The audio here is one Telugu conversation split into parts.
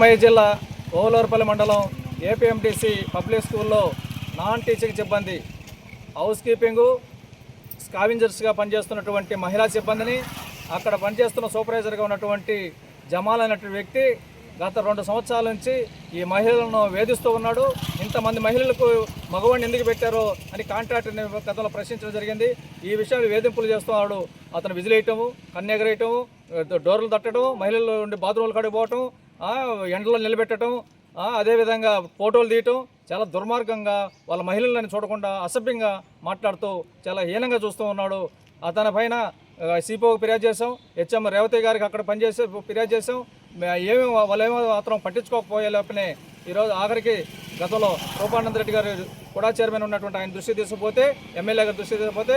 అన్నమయ్య జిల్లా ఓలూరుపల్లి మండలం ఏపీఎంటీసీ పబ్లిక్ స్కూల్లో నాన్ టీచింగ్ సిబ్బంది హౌస్ కీపింగు స్కావింజర్స్గా పనిచేస్తున్నటువంటి మహిళా సిబ్బందిని అక్కడ పనిచేస్తున్న సూపర్వైజర్గా ఉన్నటువంటి జమాల్ అనేటువంటి వ్యక్తి గత రెండు సంవత్సరాల నుంచి ఈ మహిళలను వేధిస్తూ ఉన్నాడు. ఇంతమంది మహిళలకు మగవాడిని ఎందుకు పెట్టారో అని కాంట్రాక్టర్ని గతంలో ప్రశ్నించడం జరిగింది. ఈ విషయంలో వేధింపులు చేస్తున్నాడు. అతను విజిలేయటము కన్నెగరేయటము డోర్లు తట్టడం మహిళలు ఉండి బాత్రూమ్లు కడిగిపోవటం ఎండలో నిలబెట్టడం అదేవిధంగా ఫోటోలు తీయటం చాలా దుర్మార్గంగా వాళ్ళ మహిళలను చూడకుండా అసభ్యంగా మాట్లాడుతూ చాలా హీనంగా చూస్తూ ఉన్నాడు. అతని పైన సిపోకి ఫిర్యాదు చేసాం హెచ్ఎం రేవతి గారికి అక్కడ పనిచేసే ఫిర్యాదు చేసాం ఏమేమి వాళ్ళు వాళ్ళేమో మాత్రం పట్టించుకోకపోయే లోపలే ఈరోజు ఆఖరికి గతంలో రూపానంద రెడ్డి గారు కూడా చైర్మన్ ఉన్నటువంటి ఆయన దృష్టి తీసుకుపోతే ఎమ్మెల్యే గారు దృష్టి తీసుకుపోతే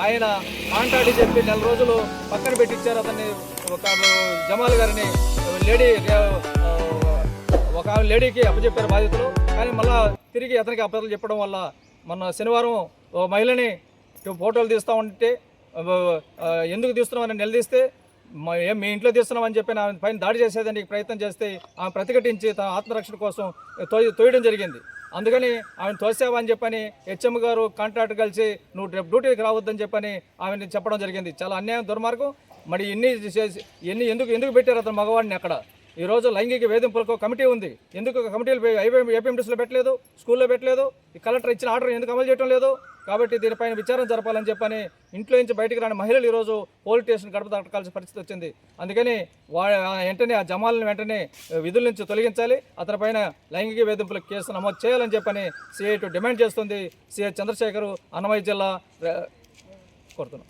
ఆయన కాంటాక్ట్ చెప్పి నెల రోజులు పక్కన పెట్టించారు అతన్ని. ఒక జమాల్ గారిని లేడీ ఒక ఆమె లేడీకి అప్పచెప్పారు బాధితులు కానీ మళ్ళా తిరిగి అతనికి అప్పలు చెప్పడం వల్ల మొన్న శనివారం ఓ మహిళని ఫోటోలు తీస్తూ ఉంటే ఎందుకు తీస్తున్నామని నిలదీస్తే ఏం మీ ఇంట్లో తీస్తున్నామని చెప్పి ఆమె పైన దాడి చేసేదానికి ప్రయత్నం చేస్తే ఆమె ప్రతిఘటించి తన ఆత్మరక్షణ కోసం తోయ తోయడం జరిగింది అందుకని ఆమెను తోసావని చెప్పని హెచ్ఎం గారు కాంట్రాక్ట్ కలిసి నువ్వు రేపు డ్యూటీకి రావద్దని చెప్పని ఆమెను చెప్పడం జరిగింది చాలా అన్యాయం దుర్మార్గం మరి ఎన్ని చేసి ఎన్ని ఎందుకు ఎందుకు పెట్టారు అతను మగవాడిని అక్కడ ఈ రోజు లైంగిక వేధింపులకు కమిటీ ఉంది ఎందుకు కమిటీలు ఏపీఎండిస్లో పెట్టలేదు స్కూల్లో పెట్టలేదు ఈ కలెక్టర్ ఇచ్చిన ఆర్డర్ ఎందుకు అమలు చేయడం లేదు కాబట్టి దీనిపైన విచారణ జరపాలని చెప్పని ఇంట్లో నుంచి బయటికి రాని మహిళలు ఈరోజు పోలీస్ స్టేషన్ గడప దాటాల్సిన పరిస్థితి వచ్చింది. అందుకని వా వెంటనే ఆ జమాలను వెంటనే విధుల నుంచి తొలగించాలి. అతనిపైన లైంగిక వేధింపులకు కేసు నమోదు చేయాలని చెప్పని సిఐ డిమాండ్ చేస్తుంది. సిఐ చంద్రశేఖర్ అన్నమయ్య జిల్లా కోరుతున్నాం.